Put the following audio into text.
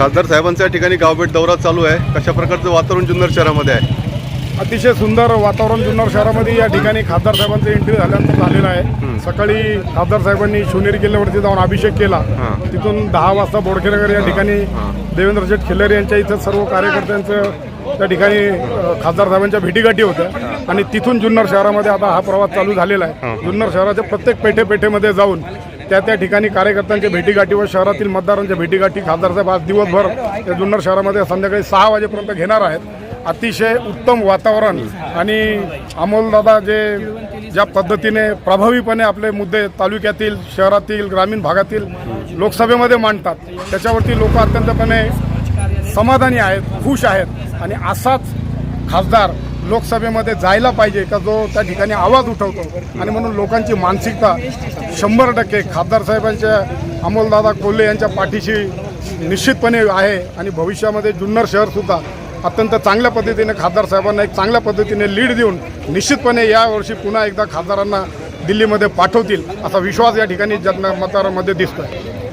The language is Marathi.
खासदार साहेबांचा या ठिकाणी गावभेट दौरा चालू आहे. कशा प्रकारचं वातावरण जुन्नर शहरामध्ये आहे? अतिशय सुंदर वातावरण जुन्नर शहरामध्ये या ठिकाणी खासदार साहेबांचं एंट्री झाल्यानंतर झालेलं आहे. सकाळी खासदार साहेबांनी शिवनेरी किल्ल्यावरती जाऊन अभिषेक केला. तिथून दहा वाजता बोडखेनगर या ठिकाणी देवेंद्र शेठ खिल्लारी यांच्या इथं सर्व कार्यकर्त्यांचं त्या ठिकाणी खासदार साहेबांच्या भेटीगाठी होत्या. आणि तिथून जुन्नर शहरामध्ये आता हा प्रवास चालू झालेला आहे. जुन्नर शहराच्या प्रत्येक पेठे पेठेमध्ये जाऊन त्या त्या ठिकाणी कार्यकर्त्यांच्या भेटीगाठी व शहरातील मतदारांच्या भेटीगाठी खासदारसाहेब आज दिवसभर या जुन्नर शहरामध्ये संध्याकाळी सहा वाजेपर्यंत घेणार आहेत. अतिशय उत्तम वातावरण आणि अमोलदादा जे ज्या पद्धतीने प्रभावीपणे आपले मुद्दे तालुक्यातील शहरातील ग्रामीण भागातील लोकसभेमध्ये मांडतात त्याच्यावरती लोक अत्यंतपणे समाधानी आहेत खुश आहेत आणि असाच खासदार लोकसभेमध्ये जायला पाहिजे का जो त्या ठिकाणी आवाज उठवतो? आणि म्हणून लोकांची मानसिकता शंभर टक्के खासदार साहेबांच्या अमोलदादा कोल्हे यांच्या पाठीशी निश्चितपणे आहे आणि भविष्यामध्ये जुन्नर शहरसुद्धा अत्यंत चांगल्या पद्धतीने खासदार साहेबांना एक चांगल्या पद्धतीने लीड देऊन निश्चितपणे यावर्षी पुन्हा एकदा खासदारांना दिल्लीमध्ये पाठवतील असा विश्वास या ठिकाणी जन मतदारांमध्ये आहे